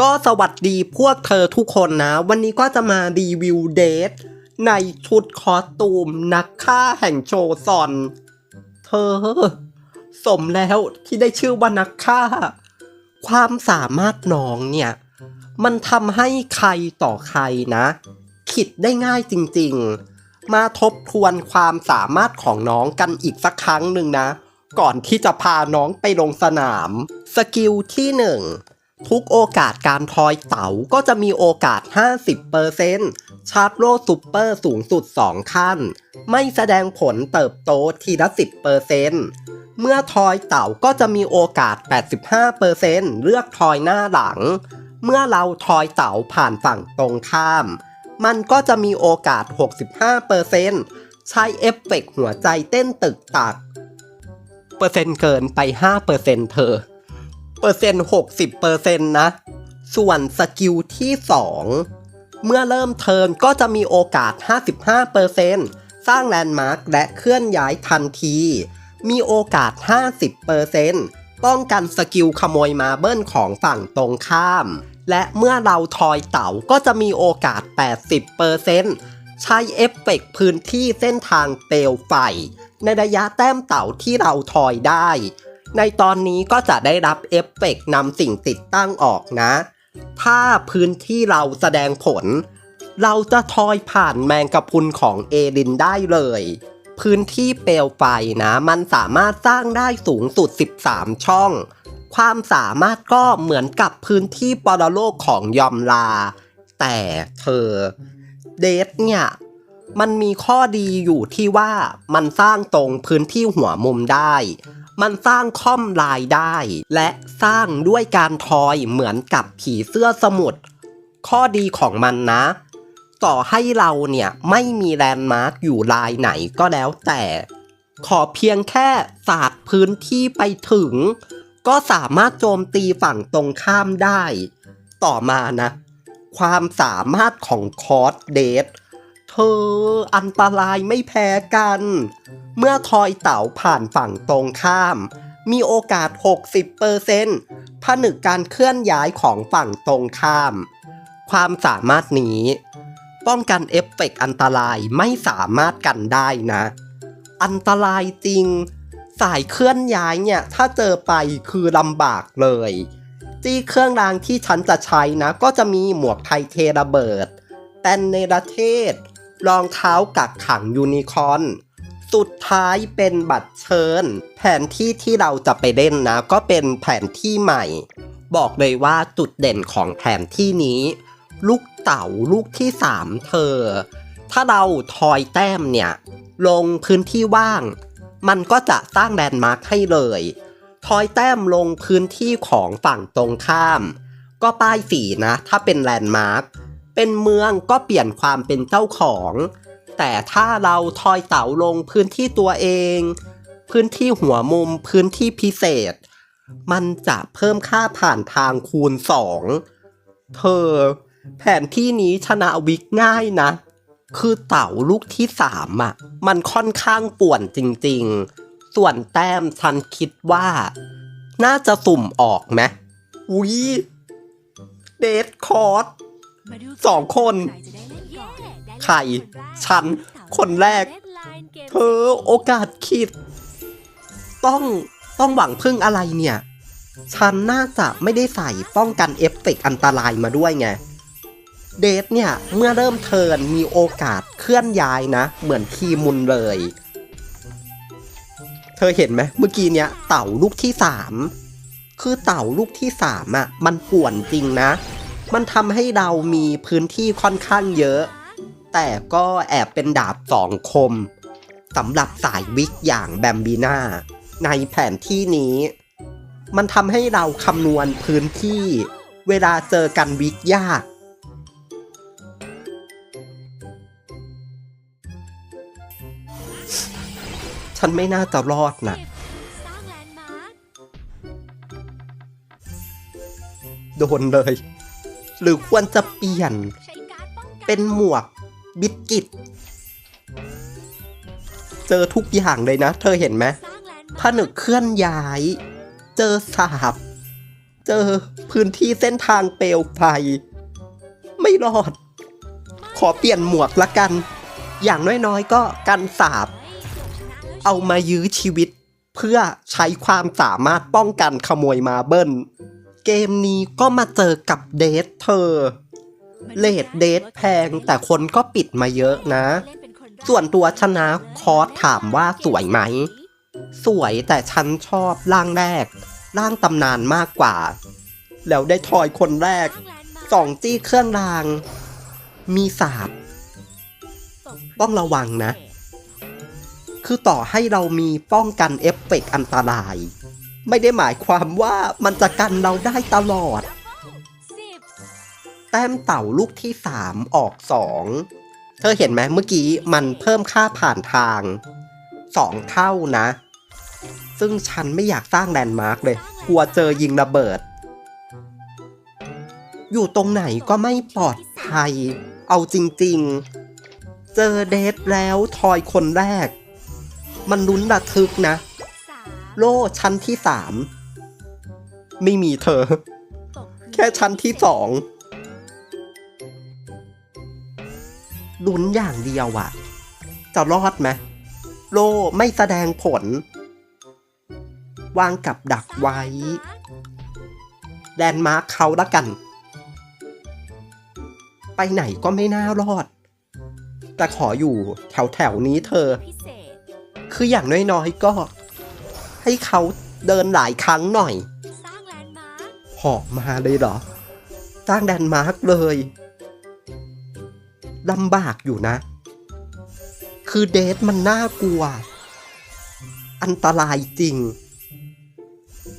ก็สวัสดีพวกเธอทุกคนนะ วันนี้ก็จะมารีวิวเดทในชุดคอสตูมนักฆ่าแห่งโชซอน เธอ สมแล้วที่ได้ชื่อว่านักฆ่า ความสามารถน้องเนี่ย มันทำให้ใครต่อใครนะ คิดได้ง่ายจริงๆ มาทบทวนความสามารถของน้องกันอีกสักครั้งหนึ่งนะ ก่อนที่จะพาน้องไปลงสนาม สกิลที่หนึ่ง ทุกโอกาสการทอยเต๋าก็จะมีโอกาส 50%ชาร์จโลซูเปอร์สูงสุด 2 ขั้น ไม่แสดงผลเติบโตทีละ 10%เมื่อทอยเต๋าก็จะมีโอกาส 85%เลือกทอยหน้าหลัง เมื่อเราทอยเต๋าผ่านฝั่งตรงข้าม มันก็จะมีโอกาส 65%ใช้เอฟเฟกต์หัวใจเต้นตึกตัก เปอร์เซ็นต์เกินไป 5%เธอ เปอร์เซ็นต์60เปอร์เซ็นะ ส่วนสกิลที่ 2 เมื่อเริ่มเทิร์นก็จะมีโอกาส 55เปอร์เซ็นต์สร้างแลนด์มาร์คและเคลื่อนย้ายทันที มีโอกาส 50เปอร์เซ็นต์ป้องกันสกิลขโมยมาเบิลของฝั่งตรงข้าม และเมื่อเราทอยเต๋าก็จะมีโอกาส 80เปอร์เซ็นต์ใช้เอฟเฟกต์พื้นที่เส้นทางเปลวไฟ ในระยะแต้มเต่าที่เราทอยได้ ในตอนนี้ก็จะได้รับเอฟเฟกต์นำสิ่งติดตั้งออกนะ ถ้าพื้นที่เราแสดงผล เราจะทอยผ่านแมงกะพุนของเอรินได้เลย พื้นที่เปลวไฟนะ มันสามารถสร้างได้สูงสุด 13 ช่อง ความสามารถก็เหมือนกับพื้นที่ปรโลกของยอมลา แต่เธอ เดทเนี่ยมันมีข้อดีอยู่ที่ว่ามันสร้างตรงพื้นที่หัวมุมได้ มันสร้างค่อมลายได้ และสร้างด้วยการทอยเหมือนกับผีเสื้อสมุทรข้อดีของมันนะ ต่อให้เราเนี่ยไม่มีแลนด์มาร์กอยู่ลายไหนก็แล้วแต่ ขอเพียงแค่สาดพื้นที่ไปถึง ก็สามารถโจมตีฝั่งตรงข้ามได้ ต่อมานะ ความสามารถของคอร์สเดทเธออันตรายไม่แพ้กัน เมื่อทอยเต๋าผ่านฝั่งตรงข้าม มีโอกาส 60%ผนึกการเคลื่อนย้ายของฝั่งตรงข้าม ความสามารถนี้ ป้องกันเอฟเฟกต์อันตรายไม่สามารถกันได้นะ อันตรายจริง สายเคลื่อนย้ายเนี่ย ถ้าเจอไปคือลำบากเลยจี้เครื่องรางที่ฉันจะใช้นะ ก็จะมีหมวกไทเทระเบิดแตนเนรเทศ รองเท้ากักขังยูนิคอร์น สุดท้ายเป็นบัตรเชิญ แผนที่ที่เราจะไปเล่นนะ ก็เป็นแผนที่ใหม่ บอกเลยว่าจุดเด่นของแผนที่นี้ ลูกเต๋าลูกที่ 3 เธอ ถ้าเราทอยแต้มเนี่ย ลงพื้นที่ว่าง มันก็จะสร้างแลนด์มาร์คให้เลยทอยแต้มลงพื้นที่ของฝั่งตรงข้าม ก็ป้ายสีนะ ถ้าเป็นแลนด์มาร์คเป็นเมืองก็เปลี่ยนความเป็นเจ้าของ แต่ถ้าเราทอยเต๋าลงพื้นที่ตัวเอง พื้นที่หัวมุมพื้นที่พิเศษ มันจะเพิ่มค่าผ่านทางคูณ 2 เธอ แผนที่นี้ชนะวิกง่ายนะ คือเต่าลูกที่สามอะ มันค่อนข้างป่วนจริงๆ ส่วนแต้มฉันคิดว่า น่าจะสุ่มออกไหมอุ้ยเดทคอร์สสองคน ใคร ฉัน คนแรก เธอโอกาสคิด ต้องต้องหวังพึ่งอะไรเนี่ย ฉันน่าจะไม่ได้ใส่ป้องกันเอฟเฟกต์อันตรายมาด้วยไง เดทเนี่ย เมื่อเริ่มเทิร์นมีโอกาสเคลื่อนย้ายนะ เหมือนคีมุนเลย เธอเห็นไหมเมื่อกี้เนี้ยเต่าลูกที่สามคือเต่าลูกที่สามอะ มันป่วนจริงนะ มันทำให้เรามีพื้นที่ค่อนข้างเยอะ แต่ก็แอบเป็นดาบสองคมสำหรับสายวิกอย่างแบมบีนาในแผนที่นี้ มันทำให้เราคำนวณพื้นที่เวลาเจอกันวิกยากฉันไม่น่าจะรอดนะโดนเลย หรือควรจะเปลี่ยน เป็นหมวก บิดกิต เจอทุกอย่างเลยนะ เธอเห็นไหมผนึกเคลื่อนย้าย เจอสาบ เจอพื้นที่เส้นทางเปลวไฟ ไม่รอด ขอเปลี่ยนหมวกละกัน อย่างน้อยๆ ก็กันสาบ เอามายื้อชีวิตเพื่อใช้ความสามารถป้องกันขโมยมาเบิลเกมนี้ก็มาเจอกับเดทเธอ เลดเดทแพงแต่คนก็ปิดมาเยอะนะ ส่วนตัวชนะคอร์สถามว่าสวยไหม สวยแต่ฉันชอบร่างแรก ร่างตำนานมากกว่า แล้วได้ทอยคนแรกสองจี้เครื่องราง มีสาบต้องระวังนะ คือต่อให้เรามีป้องกันเอฟเฟกต์อันตราย ไม่ได้หมายความว่ามันจะกันเราได้ตลอด แต้มเต่าลูกที่สามออกสองเธอเห็นไหมเมื่อกี้มันเพิ่มค่าผ่านทางสองเท่านะ ซึ่งฉันไม่อยากสร้างแลนด์มาร์กเลย กลัวเจอยิงระเบิด อยู่ตรงไหนก็ไม่ปลอดภัย เอาจริง ๆ เจอเดทแล้วทอยคนแรก มันลุ้นระทึกนะ โล่ชั้นที่สามไม่มีเธอ แค่ชั้นที่สอง ลุ้นอย่างเดียวอะจะรอดไหมโลไม่แสดงผล วางกับดักไว้ แดนมาร์คเขาละกัน ไปไหนก็ไม่น่ารอด แต่ขออยู่แถวแถวๆนี้เธอ คืออย่างน้อยๆก็ ให้เขาเดินหลายครั้งหน่อยหอกมาเลยเหรอ สร้างแดนมาร์กเลย ลำบากอยู่นะ คือเดทมันน่ากลัว อันตรายจริง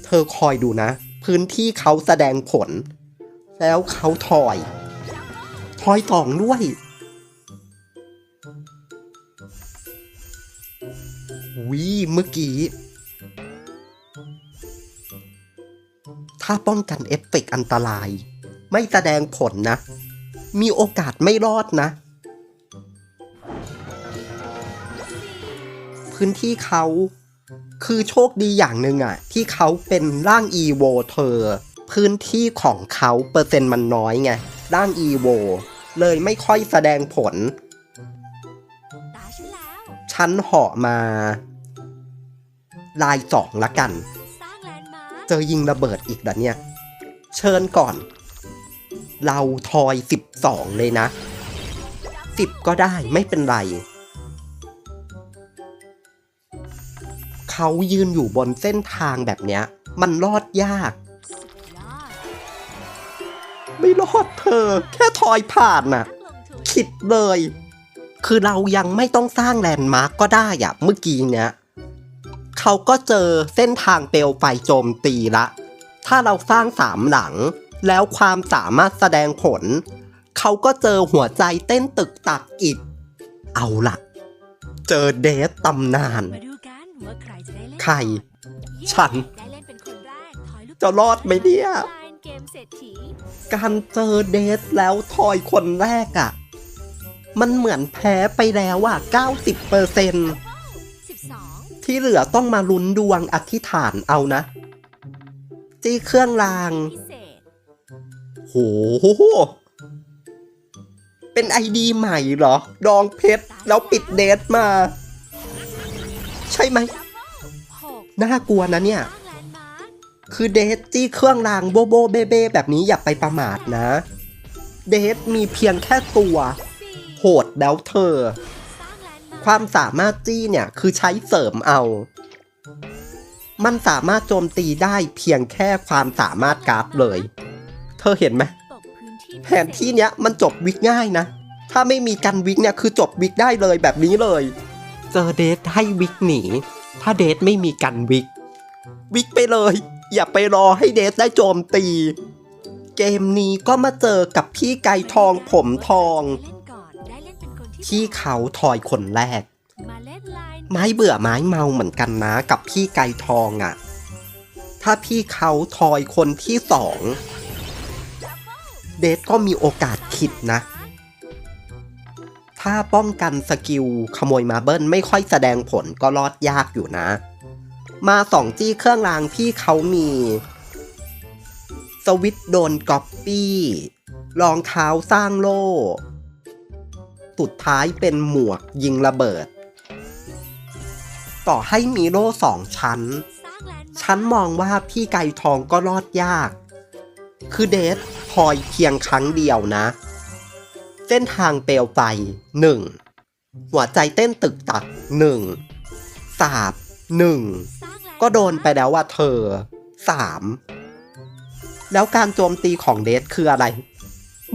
เธอคอยดูนะ พื้นที่เขาแสดงผล แล้วเขาถอยถอยสองด้วยวิเมื่อกี้ ถ้าป้องกันเอฟเฟกต์อันตราย ไม่แสดงผลนะ มีโอกาสไม่รอดนะ พื้นที่เขาคือโชคดีอย่างหนึ่งอะที่เขาเป็นร่างอีโวเธอ พื้นที่ของเขาเปอร์เซ็นต์มันน้อยไง ร่างอีโวเลยไม่ค่อยแสดงผล ชั้นเหาะมา ลายสองละกัน เจอยิงระเบิดอีกแล้วเนี่ย เชิญก่อน เราทอยสิบสองเลยนะสิบก็ได้ไม่เป็นไร เขายืนอยู่บนเส้นทางแบบเนี้ย มันรอดยาก ไม่รอดเธอ แค่ทอยผ่านน่ะ คิดเลย คือเรายังไม่ต้องสร้างแลนด์มาร์กก็ได้อะเมื่อกี้เนี้ยเขาก็เจอเส้นทางเปลวไฟโจมตีละ ถ้าเราสร้างสามหลัง แล้วความสามารถแสดงผล เขาก็เจอหัวใจเต้นตึกตักอีก เอาล่ะเจอเดทตำนาน ใคร ฉัน จะรอดไหมเนี่ย การเจอเดทแล้วทอยคนแรกอะ่ะ มันเหมือนแพ้ไปแล้วอะ90เปอร์เซนที่เหลือต้องมาลุ้นดวงอธิษฐานเอานะ จี้เครื่องราง เศษโหเป็นไอดีใหม่เหรอ ดองเพชร แล้วปิดเดทมา ใช่ไหม น่ากลัวนะเนี่ย คือเดทจี้เครื่องรางโบโบเบเบแบบนี้อย่าไปประมาทนะ เดทมีเพียงแค่ตัว โหดแล้วเธอ ความสามารถจี้เนี่ยคือใช้เสริมเอา มันสามารถโจมตีได้เพียงแค่ความสามารถกราฟเลย ธอเห็นไหมแผนที่เนี้ยมันจบวิกง่ายนะ ถ้าไม่มีกันวิกเนี่ยคือจบวิกได้เลยแบบนี้เลย เจอเดทให้วิกหนี ถ้าเดทไม่มีกันวิก วิกไปเลย อย่าไปรอให้เดทได้โจมตี เกมนี้ก็มาเจอกับพี่ไก่ทองผมทองที่เขาทอยคนแรกไลน์ไม้เบื่อไม้เมาเหมือนกันนะกับพี่ไก่ทองอะ่ะ ถ้าพี่เขาทอยคนที่สอง เดทก็มีโอกาสคิดนะ ถ้าป้องกันสกิลขโมยมาเบิลไม่ค่อยแสดงผลก็รอดยากอยู่นะ มาสองจี้เครื่องรางพี่เขามีสวิตโดนก๊อปปี้รองเท้าสร้างโล่ สุดท้ายเป็นหมวกยิงระเบิด ต่อให้มีโล่สองชั้นสร้นมองว่าพี่ไก่ทองก็รอดยาก คือเดทพลอยเพียงครั้งเดียวนะ เส้นทางเปลวไฟหนึ่งหัวใจเต้นตึกตักหนึ่งสาบหนึ่งก็โดนไปแล้วว่าเธอสามแล้วการโจมตีของเดทคืออะไร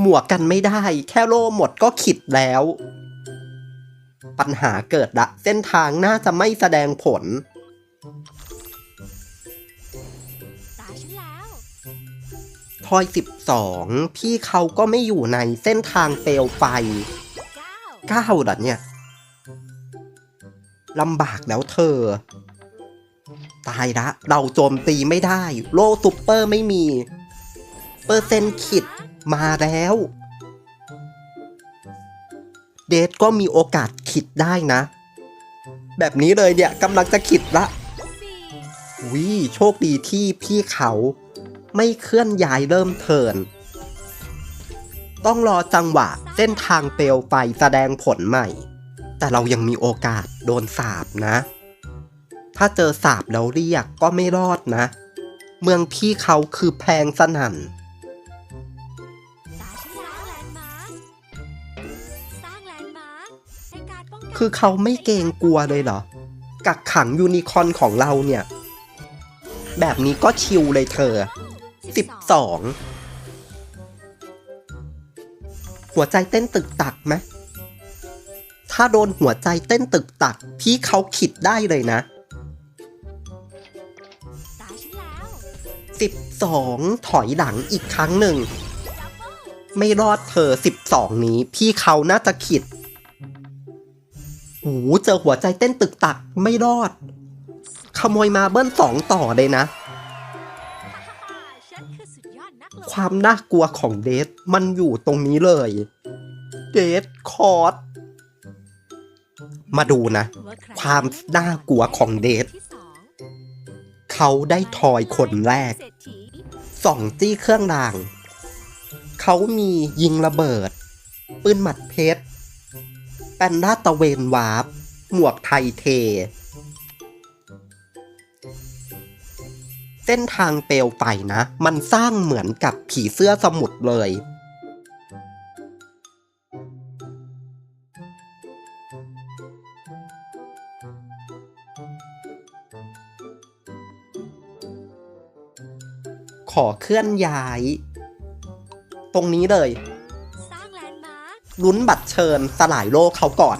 หมวกกันไม่ได้ แค่โล่หมดก็ขิดแล้ว ปัญหาเกิดละ เส้นทางน่าจะไม่แสดงผล ทอยสิบสองพี่เขาก็ไม่อยู่ในเส้นทางเปลวไฟเก้าเก้าเหรอเนี่ยลำบากแล้วเธอ ตายละ เราโจมตีไม่ได้ โล่ซุปเปอร์ไม่มี เปอร์เซ็นต์ขิดมาแล้ว เดทก็มีโอกาสขิดได้นะ แบบนี้เลยเนี่ยกำลังจะขิดละสี่วิโชคดีที่พี่เขา ไม่เคลื่อนย้ายเริ่มเทิน ต้องรอจังหวะเส้นทางเปลวไฟแสดงผลใหม่ แต่เรายังมีโอกาสโดนสาบนะ ถ้าเจอสาบแล้วเรียกก็ไม่รอดนะ เมืองพี่เขาคือแพงสนั่นคือเขาไม่เกรงกลัวเลยเหรอ กักขังยูนิคอนของเราเนี่ย แบบนี้ก็ชิลเลยเธอ สิบสองหัวใจเต้นตึกตักไหมถ้าโดนหัวใจเต้นตึกตัก พี่เขาขิดได้เลยนะตาฉันแล้วสิบสองถอยหลังอีกครั้งหนึ่ง ไม่รอดเธอสิบสองนี้ พี่เขาน่าจะขิดหูเจอหัวใจเต้นตึกตักไม่รอด ขโมยมาเบิ้ลสองต่อเลยนะ ความน่ากลัวของเดทมันอยู่ตรงนี้เลย เดทคอร์สมาดูนะ ความน่ากลัวของเดทเขาได้ทอยคนแรกสองจี้เครื่องราง เขามียิงระเบิด ปืนหมัดเพชรแปนด้าตะเวนวาร์ปหมวกไทยเท ส้นทางเปลวไฟนะ มันสร้างเหมือนกับผีเสื้อสมุทรเลย ขอเคลื่อนย้าย ตรงนี้เลยสร้างแลนด์มาร์คลุ้นบัตรเชิญสลายโลกเขาก่อน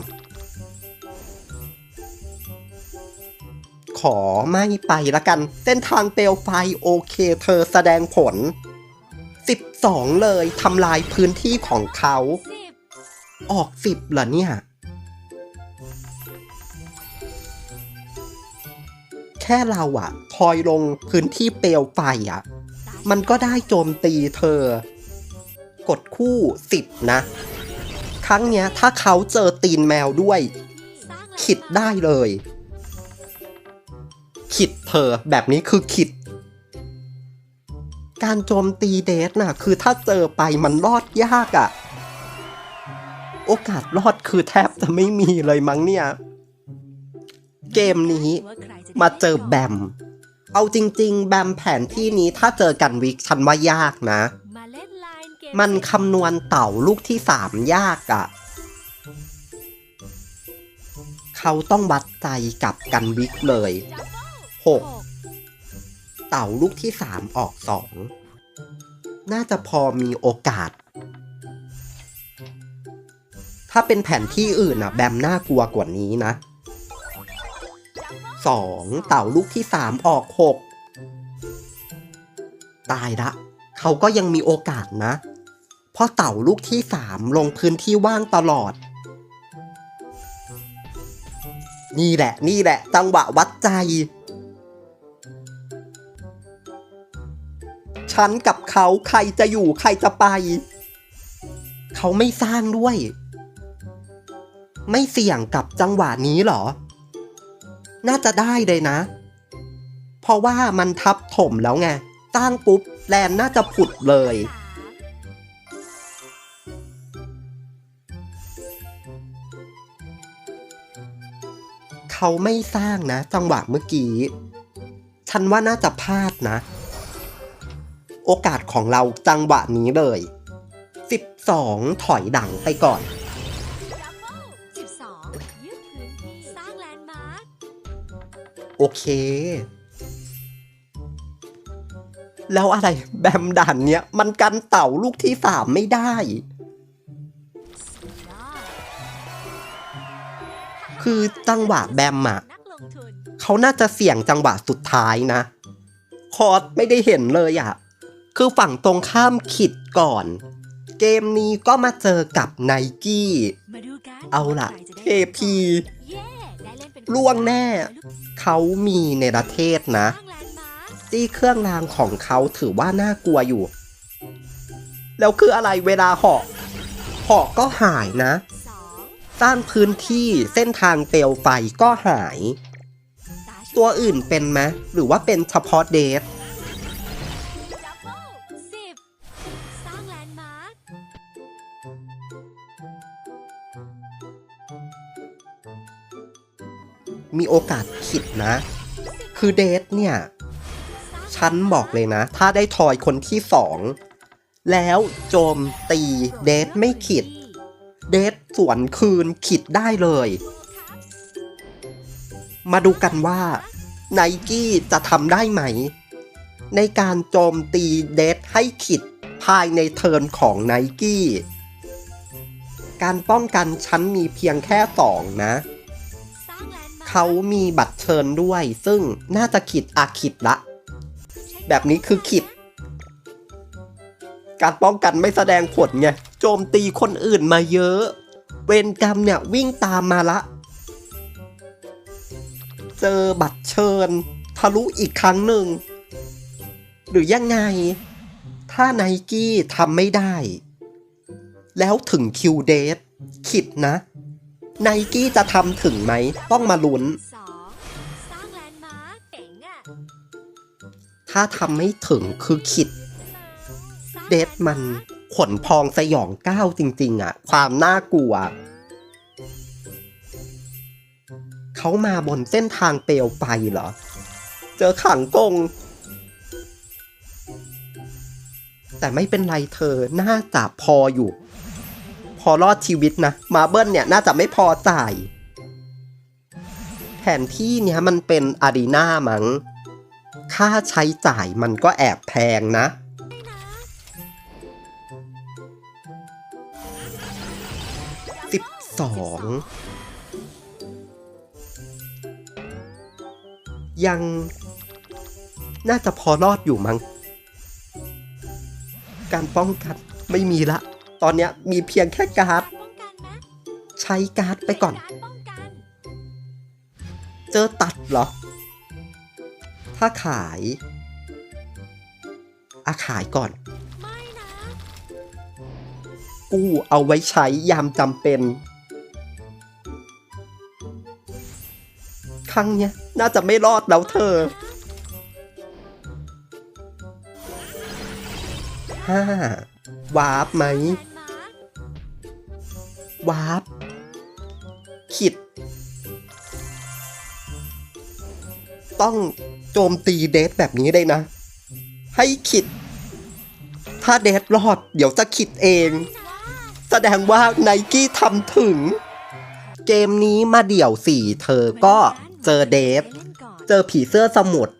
ขอไม่ไปละกัน เส้นทางเปลวไฟโอเคเธอแสดงผล 12 เลยทำลายพื้นที่ของเขา ออก 10เหรอเนี่ย แค่เราอะทอยลงพื้นที่เปลวไฟอะมันก็ได้โจมตีเธอ กดคู่สิบนะ ครั้งเนี้ยถ้าเขาเจอตีนแมวด้วยคขิดได้เลย ขิดเธอแบบนี้คือขิด การโจมตีเดทน่ะ คือถ้าเจอไปมันรอดยากอะ่ะ โอกาสรอดคือแทบจะไม่มีเลยมั้งเนี่ย เกมนี้มาเจอแบม เอาจริง ๆ แบมแผนที่นี้ถ้าเจอกันวิกฉันว่ายากนะ มันคำนวณเต่าลูกที่สามยากอะ่ะเขาต้องวัดใจกับกันวิกเลย หกเต่าลูกที่สามออกสองน่าจะพอมีโอกาส ถ้าเป็นแผนที่อื่นอะแบมน่ากลัวกว่านี้นะสองเต่าลูกที่สามออกหกตายละ เขาก็ยังมีโอกาสนะ เพราะเต่าลูกที่สามลงพื้นที่ว่างตลอด นี่แหละ นี่แหละ จังหวะวัดใจ ฉันกับเขาใครจะอยู่ใครจะไป เขาไม่สร้างด้วย ไม่เสี่ยงกับจังหวะนี้หรอ น่าจะได้เลยนะ เพราะว่ามันทับถมแล้วไงสร้างปุ๊บแลนน่าจะผุดเลย เขาไม่สร้างนะ จังหวะเมื่อกี้ ฉันว่าน่าจะพลาดนะ โอกาสของเราจังหวะนี้เลย 12 ถอยดังไปก่อนดับเบิลสิบสองยืดพื้นที่สร้างแลนด์มาร์คโอเค แล้วอะไรแบมด่านเนี้ย มันกันเต่าลูกที่สามไม่ได้สุดยอดคือจังหวะแบมอะนักลงทุน เขาน่าจะเสี่ยงจังหวะสุดท้ายนะ คอร์สไม่ได้เห็นเลยอะ คือฝั่งตรงข้ามขิดก่อน เกมนี้ก็มาเจอกับไนกี้ เอาล่ะใครจะเทได้พีเย้ได้เล่นเป็นล่วงแน่ เขามีในประเทศนะสร้างแลนด์มาร์คจี้เครื่องรางของเขาถือว่าน่ากลัวอยู่ แล้วคืออะไรเวลาเหาะเหาะก็หายนะสร้างพื้นที่เส้นทางเปลวไฟก็หาย ตัวอื่นเป็นไหมหรือว่าเป็นเฉพาะเดท มีโอกาสผิดนะ คือเดทเนี่ย ฉันบอกเลยนะ ถ้าได้ทอยคนที่สอง แล้วโจมตีเดทไม่ขิด เดทสวนคืนขิดได้เลย มาดูกันว่าไนกี้จะทำได้ไหม ในการโจมตีเดทให้ขิดภายในเทิร์นของไนกี้ การป้องกันฉันมีเพียงแค่สองนะ เขามีบัตรเชิญด้วย ซึ่งน่าจะขิดอาขิดละ แบบนี้คือขิด การป้องกันไม่แสดงผลไง โจมตีคนอื่นมาเยอะ เวรกรรมเนี่ยวิ่งตามมาละ เจอบัตรเชิญ ทะลุอีกครั้งหนึ่ง หรือยังไง ถ้าไนกี้ทำไม่ได้ แล้วถึงคิวเดทขิดนะ ไนกี้จะทำถึงไหม ต้องมาลุ้นสองสร้างแลนด์มาร์คเจ๋งอะถ้าทำไม่ถึงคือขิด เดทมันขนพองสยองก้าวจริง ๆอะความน่ากลัว เขามาบนเส้นทางเปลวไฟเหรอ เจอขังกง แต่ไม่เป็นไรเธอน่าจะพออยู่ พอรอดชีวิตนะ มาเบิลเนี่ยน่าจะไม่พอจ่าย แผนที่เนี้ยมันเป็นอารีนามัง้ง ค่าใช้จ่ายมันก็แอบแพงนะ สิบสองยังน่าจะพอรอดอยู่มั้ง การป้องกันไม่มีละ ตอนเนี้ยมีเพียงแค่การ์ดใช้การ์ดไปก่อน เจอตัดเหรอ ถ้าขายอาขายก่อน กู้เอาไว้ใช้ยามจำเป็น ครั้งเนี้ยน่าจะไม่รอดแล้วเธอห้าวาร์ปไหม วาร์ปขิด ต้องโจมตีเดทแบบนี้เลยนะ ให้ขิด ถ้าเดทรอด เดี๋ยวจะขิดเอง แสดงว่าไนกี้ทำถึง เกมนี้มาเดี่ยวสี่เธอก็เจอเดฟเล่นก่อนเจอผีเสื้อสมุทร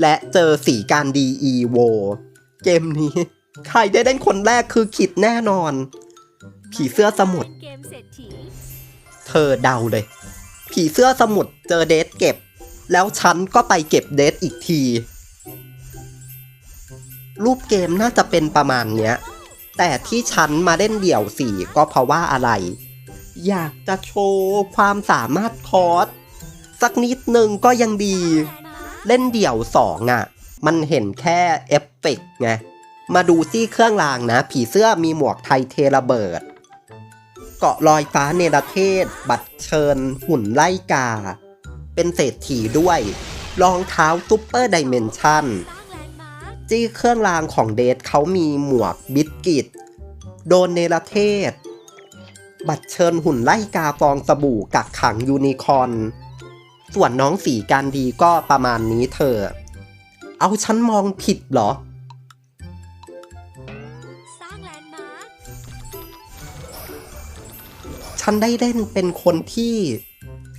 และเจอสีการดีอีโว เกมนี้ ใครได้เล่นคนแรกคือขิดแน่นอน ผีเสื้อสมุทรเธอเดาเลย ผีเสื้อสมุทรเจอเดทเก็บ แล้วฉันก็ไปเก็บเดทอีกที รูปเกมน่าจะเป็นประมาณเนี้ย แต่ที่ฉันมาเล่นเดี่ยวสี่ก็เพราะว่าอะไร อยากจะโชว์ความสามารถคอร์สสักนิดนึงก็ยังดี เล่นเดี่ยวสองอะ มันเห็นแค่เอฟเฟกต์ไงมาดูซี่เครื่องรางนะ ผีเสื้อมีหมวกไทยเทระเบิด เกาะลอยฟ้าเนรเทศ บัตรเชิญ หุ่นไล่กา เป็นเศรษฐีด้วย รองเท้าซุปเปอร์ไดเมนชั่นจี้เครื่องรางของเดทเขามีหมวกบิสกิต โดนเนรเทศ บัตรเชิญหุ่นไล่กาฟองสบู่กักขังยูนิคอนส่วนน้องสีการดีก็ประมาณนี้เธอ เอาฉันมองผิดเหรอ นได้เล่นเป็นคนที่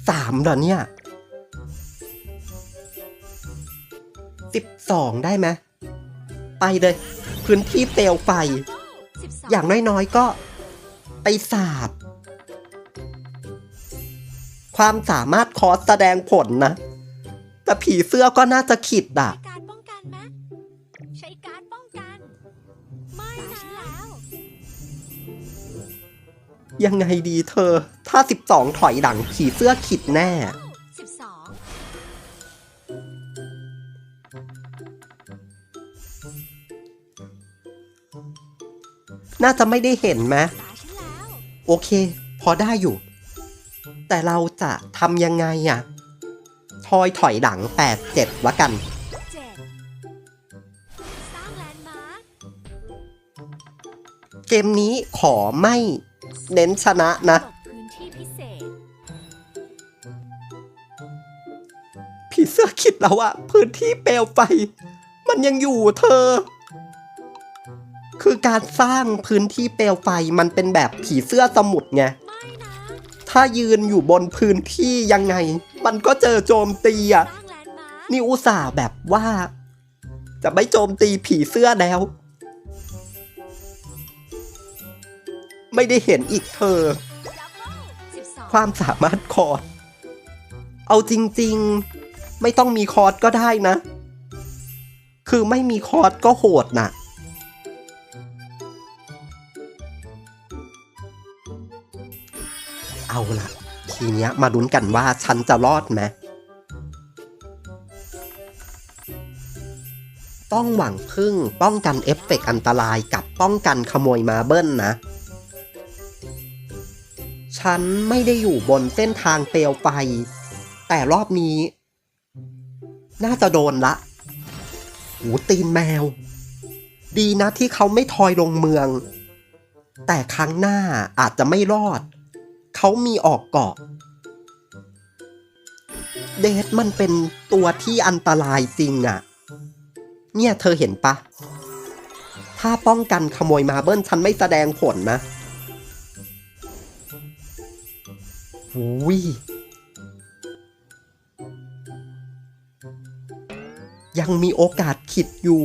สามเหรอเนี่ยสิบสองได้ไหมไปเลย พื้นที่เปลวไฟสิบสองอย่างน้อยๆก็ไปสาบ ความสามารถคอสแสดงผลนะ แต่ผีเสื้อก็น่าจะขิดอะ ยังไงดีเธอ ถ้า 12 ถอยหลังผีเสื้อขิดแน่สิบสองน่าจะไม่ได้เห็นไหมตาฉันแล้วโอเค พอได้อยู่ แต่เราจะทำยังไงอะทอยถอยหลัง 8 7ละกันเจ็ดสร้างแลนด์มาร์คเกมนี้ขอไม่ เน้นชนะนะ ผีเสื้อคิดแล้วอะพื้นที่เปลวไฟ มันยังอยู่เธอ คือการสร้างพื้นที่เปลวไฟมันเป็นแบบผีเสื้อสมุทรไงไนะถ้ายืนอยู่บนพื้นที่ยังไง มันก็เจอโจมตีอะนี่อุตส่าห์แบบว่า จะไม่โจมตีผีเสื้อแล้ว ไม่ได้เห็นอีกเธอดับเบิลสิบสองความสามารถคอร์ดเอาจริง ๆ ไม่ต้องมีคอร์ดก็ได้นะ คือไม่มีคอร์ดก็โหดน่ะเอาละทีเนี้ยมาลุ้นกันว่าฉันจะรอดไหมต้องหวังพึ่งป้องกันเอฟเฟกต์อันตรายกับป้องกันขโมยมาเบิ้ลนะ ฉันไม่ได้อยู่บนเส้นทางเปลวไฟ แต่รอบนี้ น่าจะโดนละหูตีนแมว ดีนะที่เขาไม่ทอยลงเมือง แต่ครั้งหน้าอาจจะไม่รอด เขามีออกเกาะ เดทมันเป็นตัวที่อันตรายจริงอะเนี่ยเธอเห็นปะ ถ้าป้องกันขโมยมาเบิ้ลฉันไม่แสดงผลนะ หูยยังมีโอกาสขิดอยู่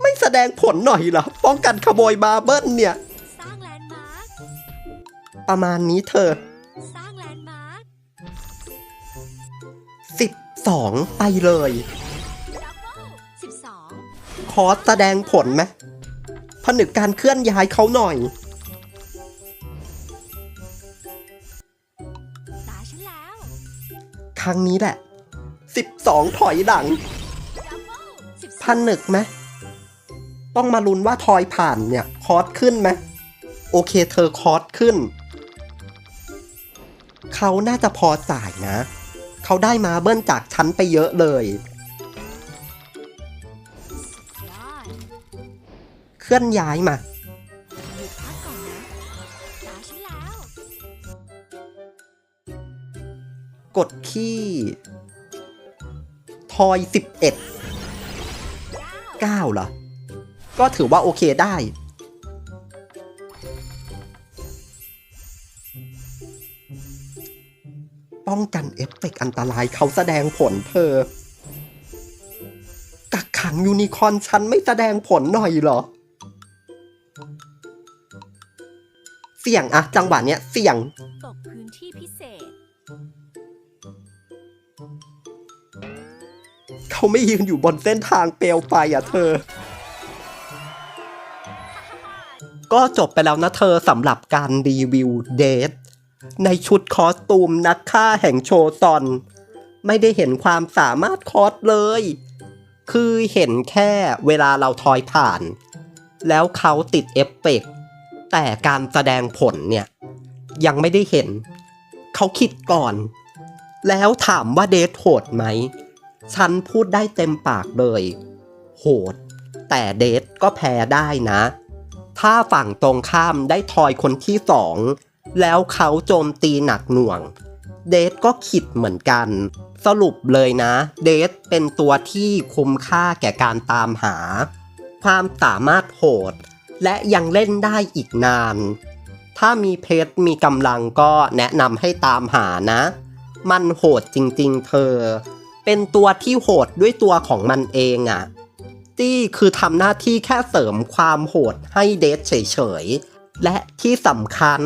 ไม่แสดงผลหน่อยเหรอ ป้องกันขโมยมาเบิ้ลเนี่ย สร้างแลนด์มาร์คประมาณนี้เธอ สร้างแลนด์มาร์ค12ไปเลย ดับเบิลสิบสองคอสแสดงผลไหมผนึกการเคลื่อนย้ายเขาหน่อย ตาฉันแล้ว ครั้งนี้แหละ 12 ถอยหลังดับเบิลสิบพันหนึกไหมต้องมาลุ้นว่าทอยผ่านเนี่ย คอร์สขึ้นไหมโอเคเธอคอร์สขึ้น เขาน่าจะพอจ่ายนะ เขาได้มาเบิ้ลจากชั้นไปเยอะเลยยอดเคลื่อนย้ายมา กดขี้ทอย 11เก้า9เหรอ ก็ถือว่าโอเคได้ ป้องกันเอฟเฟกต์อันตรายเขาแสดงผลเธอ กักขังยูนิคอนฉันไม่แสดงผลหน่อยเหรอ เสี่ยงอะจังหวะเนี้ยเสี่ยงาไม่ยืนอยู่บนเส้นทางเปลวไฟอะเธอ ก็จบไปแล้วนะเธอสำหรับการรีวิวเดทในชุดคอสตูมนักฆ่าแห่งโชซอน ไม่ได้เห็นความสามารถคอสเลย คือเห็นแค่เวลาเราทอยผ่าน แล้วเขาติดเอฟเฟกต์แต่การแสดงผลเนี่ย ยังไม่ได้เห็น เขาคิดก่อน แล้วถามว่าเดทโหดไหม ฉันพูดได้เต็มปากเลย โหด แต่เดทก็แพ้ได้นะ ถ้าฝั่งตรงข้ามได้ทอยคนที่สอง แล้วเขาโจมตีหนักหน่วง เดทก็ขิดเหมือนกัน สรุปเลยนะ เดทเป็นตัวที่คุ้มค่าแก่การตามหา ความสามารถโหด และยังเล่นได้อีกนาน ถ้ามีเพชรมีกำลังก็แนะนำให้ตามหานะ มันโหดจริงๆเธอ เป็นตัวที่โหดด้วยตัวของมันเองอะ่ะตี้คือทำหน้าที่แค่เสริมความโหดให้เดทเฉยๆ และที่สำคัญ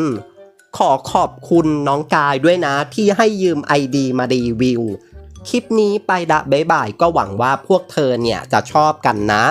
ขอขอบคุณน้องกายด้วยนะที่ให้ยืมไอดีมารีวิว คลิปนี้ไปละบ๊ายบายก็หวังว่าพวกเธอเนี่ยจะชอบกันนะ